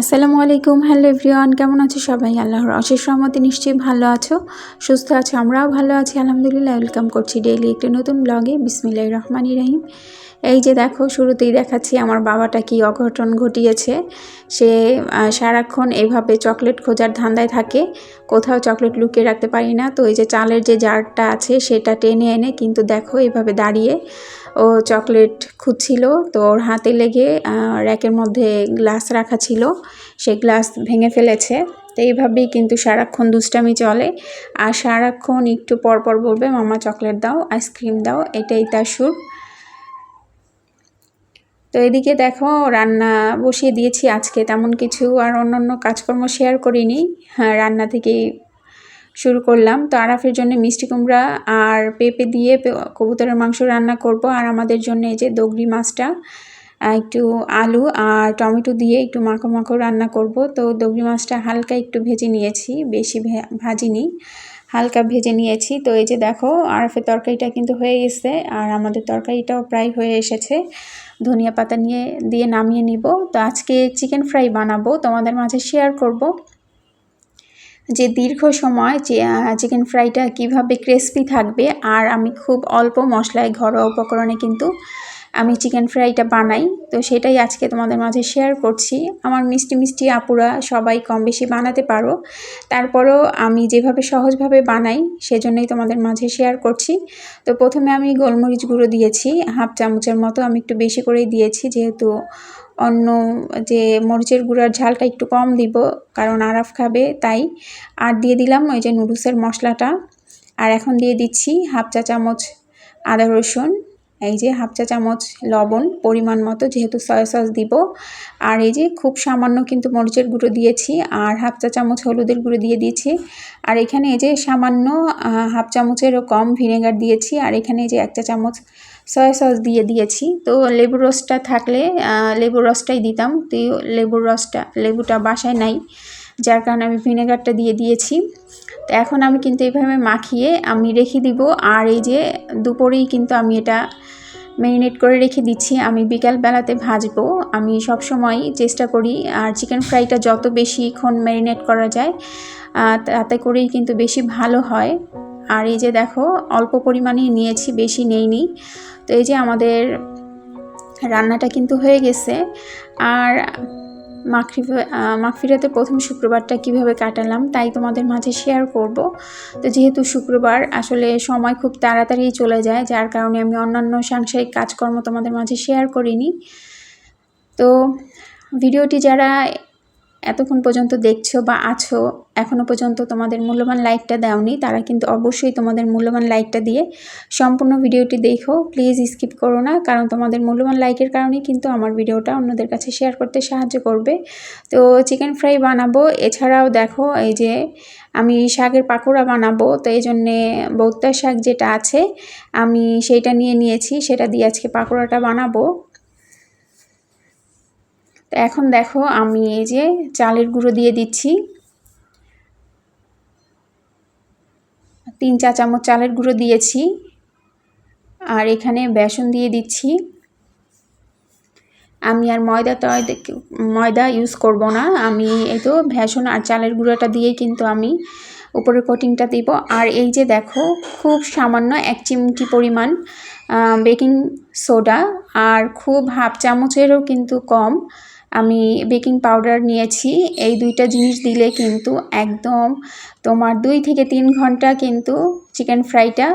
আসসালামু আলাইকুম, hello everyone, কেমন আছো সবাই? আল্লাহর অশেষ রহমতে নিশ্চয়ই ভালো আছো, সুস্থ আছো, আমরাও ভালো আছি, আলহামদুলিল্লাহ ওয়েলকাম করছি ডেইলি একটি নতুন ব্লগে বিসমিল্লাহ রহমান রহিম। এই যে দেখো, শুরুতেই দেখাচ্ছি আমার বাবাটা কি অঘটন ঘটিয়েছে। সে সারাক্ষণ এভাবে চকলেট খোঁজার ধান্দায় থাকে, কোথাও চকলেট লুকিয়ে রাখতে পারি না। তো এই যে চালের যে জারটা আছে, সেটা টেনে এনে কিন্তু দেখো, এভাবে দাঁড়িয়ে ও চকলেট খুঁজছিল, তো ওর হাতে লেগে র্যাকের মধ্যে গ্লাস রাখা ছিল সেই গ্লাস ভেঙে ফেলেছে। তো এইভাবেই কিন্তু সারাক্ষণ দুষ্টামি চলে। আর সারাক্ষণ একটু পর পর বলবে, মামা, চকলেট দাও, আইসক্রিম দাও, এটাই তার সুর তো এদিকে দেখো, রান্না বসিয়ে দিয়েছি আজকে, তেমন কিছু, আর অন্যান্য কাজকর্ম শেয়ার করিনি। হ্যাঁ রান্না থেকেই শুরু করলাম। তো আরাফের জন্য মিষ্টি কুমড়া আর পেঁপে দিয়ে কবুতরের মাংস রান্না করব। আর আমাদের জন্য এই যে দগরি মাছটা একটু আলু আর টমেটো দিয়ে একটু মাখো মাখো রান্না করব। তো দগরি মাছটা হালকা একটু ভেজে নিয়েছি, বেশি ভাজিনি, হালকা ভেজে নিয়েছি। তো এই যে দেখো, আরাফের তরকারিটা কিন্তু হয়ে গেছে আর আমাদের তরকারিটাও প্রায় হয়ে এসেছে। ধনিয়া পাতা নিয়ে দিয়ে নামিয়ে নিব। তো আজকে চিকেন ফ্রাই বানাবো, তোমাদের মাঝে শেয়ার করব। যে দীর্ঘ সময় যে চিকেন ফ্রাইটা কীভাবে ক্রিসপি থাকবে আর আমি খুব অল্প মশলায় ঘরোয়া উপকরণে কিন্তু আমি চিকেন ফ্রাইটা বানাই। তো সেটাই আজকে তোমাদের মাঝে শেয়ার করছি। আমার মিষ্টি মিষ্টি আপুরা সবাই কম বেশি বানাতে পারো। তারপরও আমি যেভাবে সহজভাবে বানাই সেজন্যই তোমাদের মাঝে শেয়ার করছি। তো প্রথমে আমি গোলমরিচ গুঁড়ো দিয়েছি, হাফ চামচের মতো আমি একটু বেশি করেই দিয়েছি যেহেতু অন্য যে মরিচের গুঁড়ার ঝালটা একটু কম দিব, কারণ আরাফ খাবে, তাই। আর দিয়ে দিলাম ওই যে নুডলসের মশলাটা। আর এখন দিয়ে দিচ্ছি হাফ চা চামচ আদা রসুন, এই যে হাফ চা চামচ লবণ পরিমাণ মতো, যেহেতু সয়া সস দিব। আর এই যে খুব সামান্য কিন্তু মরিচের গুঁড়ো দিয়েছি, আর হাফ চা চামচ হলুদের গুঁড়ো দিয়ে দিয়েছি। আর এখানে এই যে সামান্য হাফ চামচেরও কম ভিনেগার দিয়েছি, আর এখানে এই যে এক চা চামচ সয়া সস দিয়ে দিয়েছি। তো লেবুর রসটা থাকলে লেবুর রসটাই দিতাম। তো লেবুর রসটা, লেবুটা বাসায় নাই, যার কারণে আমি ভিনেগারটা দিয়ে দিয়েছি। তো এখন আমি কিন্তু এইভাবে মাখিয়ে আমি রেখে দিব। আর এই যে দুপুরেই কিন্তু আমি এটা ম্যারিনেট করে রেখে দিচ্ছি। আমি বিকাল বেলাতে ভাজবো। আমি সব সময় চেষ্টা করি, আর চিকেন ফ্রাইটা যত বেশিক্ষণ ম্যারিনেট করা যায় তাতে করেই কিন্তু বেশি ভালো হয়। আর এই যে দেখো, অল্প পরিমাণেই নিয়েছি, বেশি নেইনি। তো এই যে আমাদের রান্নাটা কিন্তু হয়ে গেছে। আর মাখরি মাখফিরাতে প্রথম শুক্রবারটা কীভাবে কাটালাম তাই তোমাদের মাঝে শেয়ার করব। তো যেহেতু শুক্রবার, আসলে সময় খুব তাড়াতাড়ি চলে যায়, যার কারণে আমি অন্যান্য সাংসারিক কাজকর্ম তোমাদের মাঝে শেয়ার করিনি। তো ভিডিওটি যারা এতক্ষণ পর্যন্ত দেখছ বা আছো এখনও পর্যন্ত তোমাদের মূল্যবান লাইকটা দাওনি, তারা কিন্তু অবশ্যই তোমাদের মূল্যবান লাইকটা দিয়ে সম্পূর্ণ ভিডিওটি দেখো। প্লিজ স্কিপ করো না, কারণ তোমাদের মূল্যবান লাইকের কারণেই কিন্তু আমার ভিডিওটা অন্যদের কাছে শেয়ার করতে সাহায্য করবে। তো চিকেন ফ্রাই বানাবো, এছাড়াও দেখো এই যে আমি শাকের পাকোড়া বানাবো, তো এই জন্যে বৌত্তার শাক যেটা আছে, আমি সেইটা নিয়ে নিয়েছি, সেটা দিয়ে আজকে পাকোড়াটা বানাবো। তো এখন দেখো আমি এই যে চালের গুঁড়ো দিয়ে দিচ্ছি। তিন চা চামচ চালের গুঁড়ো দিয়েছি। আর এখানে বেসন দিয়ে দিচ্ছি। আমি আর ময়দা টয়দা ময়দা ইউজ করব না। আমি এই তো বেসন আর চালের গুঁড়োটা দিয়েই কিন্তু আমি উপরের কোটিংটা দিব। আর এই যে দেখো খুব সামান্য এক চিমটি পরিমাণ বেকিং সোডা আর খুব হাফ চামচেরও কিন্তু কম। আমি বেকিং পাউডার নিয়েছি। এই দুইটা জিনিস দিলে কিন্তু একদম তোমার দুই থেকে তিন ঘণ্টা কিন্তু চিকেন ফ্রাইটা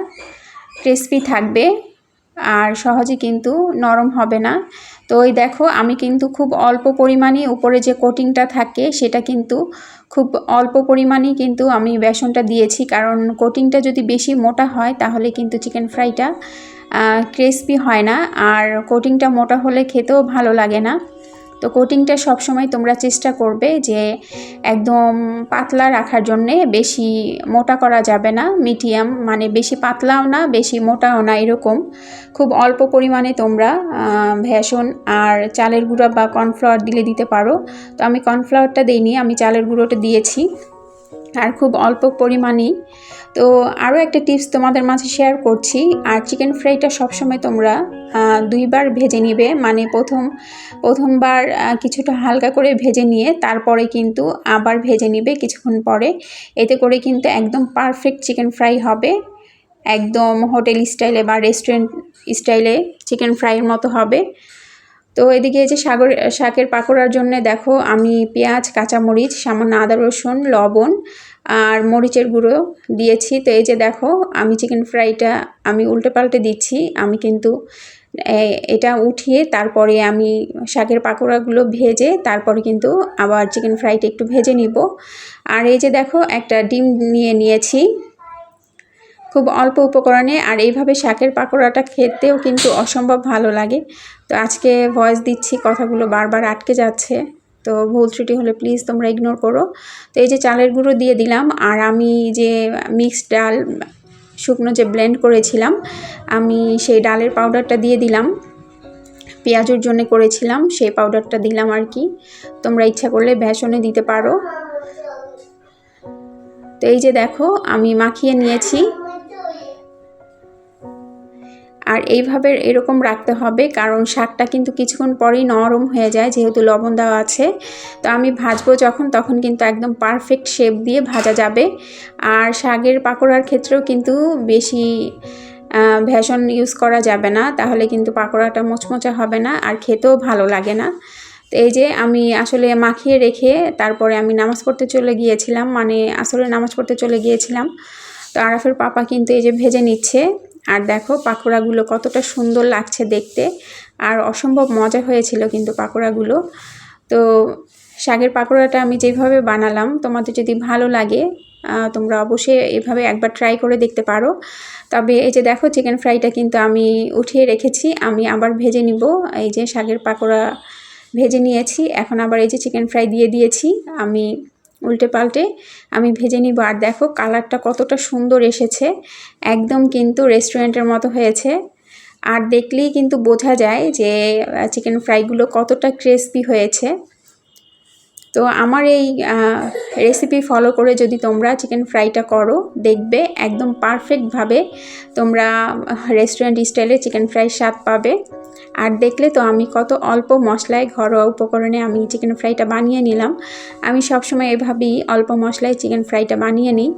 ক্রিসপি থাকবে আর সহজে কিন্তু নরম হবে না। তো ওই দেখো, আমি কিন্তু খুব অল্প পরিমাণে উপরে যে কোটিংটা থাকে সেটা কিন্তু খুব অল্প পরিমাণেই কিন্তু আমি বেসনটা দিয়েছি। কারণ কোটিংটা যদি বেশি মোটা হয় তাহলে কিন্তু চিকেন ফ্রাইটা ক্রিসপি হয় না। আর কোটিংটা মোটা হলে খেতেও ভালো লাগে না। তো কোটিংটা সবসময় তোমরা চেষ্টা করবে যে একদম পাতলা রাখার জন্যে বেশি মোটা করা যাবে না মিডিয়াম মানে বেশি পাতলাও না, বেশি মোটাও না, এরকম। খুব অল্প পরিমাণে তোমরা ভেষণ আর চালের গুঁড়া বা কর্নফ্লাওয়ার দিলে দিতে পারো। তো আমি কর্নফ্লাওয়ারটা দিইনি, আমি চালের গুঁড়োটা দিয়েছি। আর খুব অল্প পরিমাণেই তো আরও একটা টিপস তোমাদের মাঝে শেয়ার করছি। আর চিকেন ফ্রাইটা সবসময় তোমরা দুইবার ভেজে নিবে। মানে প্রথম, প্রথমবার কিছুটা হালকা করে ভেজে নিয়ে তারপরে কিন্তু আবার ভেজে নিবে কিছুক্ষণ পরে। এতে করে কিন্তু একদম পারফেক্ট চিকেন ফ্রাই হবে। একদম হোটেল স্টাইলে বা রেস্টুরেন্ট স্টাইলে চিকেন ফ্রাইয়ের মতো হবে। তো এদিকে যে সাগর, শাকের পাকোড়ার জন্য দেখো আমি পেঁয়াজ, কাঁচামরিচ, সামান্য আদা রসুন, লবণ আর মরিচের গুঁড়ো দিয়েছি। তো এই যে দেখো, আমি চিকেন ফ্রাইটা আমি উল্টে পাল্টে দিচ্ছি। আমি কিন্তু এটা উঠিয়ে তারপরে আমি শাকের পাকোড়াগুলো ভেজে তারপরে কিন্তু আবার চিকেন ফ্রাইটা একটু ভেজে নিব। আর এই যে দেখো, একটা ডিম নিয়ে নিয়েছি খুব অল্প উপকরণে। আর এইভাবে শাকের পাকোড়াটা খেতেও কিন্তু অসম্ভব ভালো লাগে। তো আজকে ভয়েস দিচ্ছি, কথাগুলো বারবার আটকে যাচ্ছে। তো ভুল ত্রুটি হলে প্লিজ তোমরা ইগনোর করো। তো এই যে চালের গুঁড়ো দিয়ে দিলাম, আর আমি যে মিক্সড ডাল, শুকনো যে ব্লেন্ড করেছিলাম, আমি সেই ডালের পাউডারটা দিয়ে দিলাম। পেঁয়াজের জন্য করেছিলাম, সেই পাউডারটা দিলাম আর কি। তোমরা ইচ্ছা করলে বেসনে দিতে পারো। তো এই যে দেখো, আমি মাখিয়ে নিয়েছি। আর এইভাবে এরকম রাখতে হবে, কারণ শাকটা কিন্তু কিছুক্ষণ পরেই নরম হয়ে যায়, যেহেতু লবণ দেওয়া আছে। তো আমি ভাজবো যখন, তখন কিন্তু একদম পারফেক্ট শেপ দিয়ে ভাজা যাবে। আর শাকের পাকোড়ার ক্ষেত্রেও কিন্তু বেশি ভেষণ ইউজ করা যাবে না, তাহলে কিন্তু পাকোড়াটা মোচমোচা হবে না আর খেতেও ভালো লাগে না। তো এই যে আমি আসলে মাখিয়ে রেখে তারপরে আমি নামাজ পড়তে চলে গিয়েছিলাম মানে আসলে নামাজ পড়তে চলে গিয়েছিলাম। তো আরাফের পাপা কিন্তু এই যে ভেজে নিচ্ছে। আর দেখো পাকোড়াগুলো কতটা সুন্দর লাগছে দেখতে। আর অসম্ভব মজা হয়েছিল কিন্তু পাকোড়াগুলো। তো শাকের পাকোড়াটা আমি যেভাবে বানালাম, তোমাদের যদি ভালো লাগে তোমরা অবশ্যই এভাবে একবার ট্রাই করে দেখতে পারো। তবে এই যে দেখো চিকেন ফ্রাইটা কিন্তু আমি উঠিয়ে রেখেছি, আমি আবার ভেজে নিব। এই যে শাকের পাকোড়া ভেজে নিয়েছি, এখন আবার এই যে চিকেন ফ্রাই দিয়ে দিয়েছি, আমি উল্টে পাল্টে আমি ভেজে নিব। আর দেখো কালারটা কতটা সুন্দর এসেছে। একদম কিন্তু রেস্টুরেন্টের মতো হয়েছে। আর দেখলেই কিন্তু বোঝা যায় যে চিকেন ফ্রাইগুলো কতটা ক্রিস্পি হয়েছে। তো আমার এই রেসিপি ফলো করে যদি তোমরা চিকেন ফ্রাইটা করো, দেখবে একদম পারফেক্টভাবে তোমরা রেস্টুরেন্ট স্টাইলে চিকেন ফ্রাই স্বাদ পাবে। আর দেখলে তো আমি কত অল্প মশলায় ঘরোয়া উপকরণে আমি চিকেন ফ্রাইটা বানিয়ে নিলাম। আমি সবসময় এভাবেই অল্প মশলায় চিকেন ফ্রাইটা বানিয়ে নিই।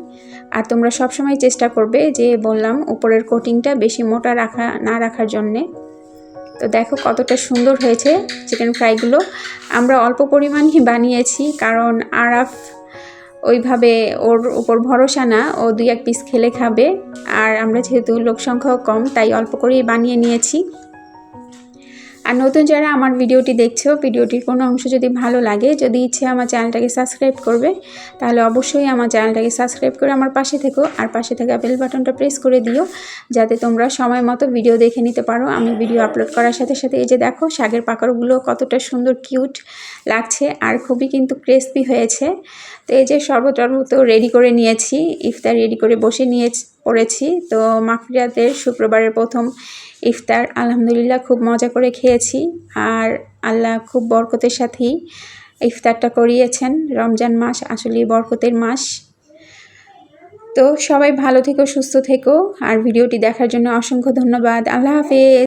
আর তোমরা সবসময় চেষ্টা করবে যে বললাম উপরের কোটিংটা বেশি মোটা রাখা, না রাখার জন্যে। তো দেখো কতটা সুন্দর হয়েছে চিকেন ফ্রাইগুলো আমরা অল্প পরিমাণই বানিয়েছি কারণ আরাফ ওইভাবে ওর উপর ভরসা না, ও দুই এক পিস খেলে খাবে। আর আমরা যেহেতু লোক সংখ্যাও কম, তাই অল্প করেই বানিয়ে নিয়েছি। আর নতুন যারা আমার ভিডিওটি দেখছ, ভিডিওটির কোনো অংশ যদি ভালো লাগে, যদি ইচ্ছে আমার চ্যানেলটাকে সাবস্ক্রাইব করবে, তাহলে অবশ্যই আমার চ্যানেলটাকে সাবস্ক্রাইব করে আমার পাশে থেকো আর পাশে থাকা বেল বাটনটা প্রেস করে দিও, যাতে তোমরা সময় মতো ভিডিও দেখে নিতে পারো। আমি ভিডিও আপলোড করার সাথে সাথে এই যে দেখো, শাকের পাকড়গুলো কতটা সুন্দর কিউট লাগছে আর খুবই কিন্তু ক্রেসপি হয়েছে। তো এই যে শরবত টরবত রেডি করে নিয়েছি, ইফতার রেডি করে বসে নিয়ে পড়েছি তো মাফরিয়াদের শুক্রবারের প্রথম ইফতার আলহামদুলিল্লাহ খুব মজা করে খেয়েছি। আর আল্লাহ খুব বরকতের সাথেই ইফতারটা করিয়েছেন। রমজান মাস আসলে বরকতের মাস। তো সবাই ভালো থেকো, সুস্থ থেকো। আর ভিডিওটি দেখার জন্য অসংখ্য ধন্যবাদ। আল্লাহ হাফেজ।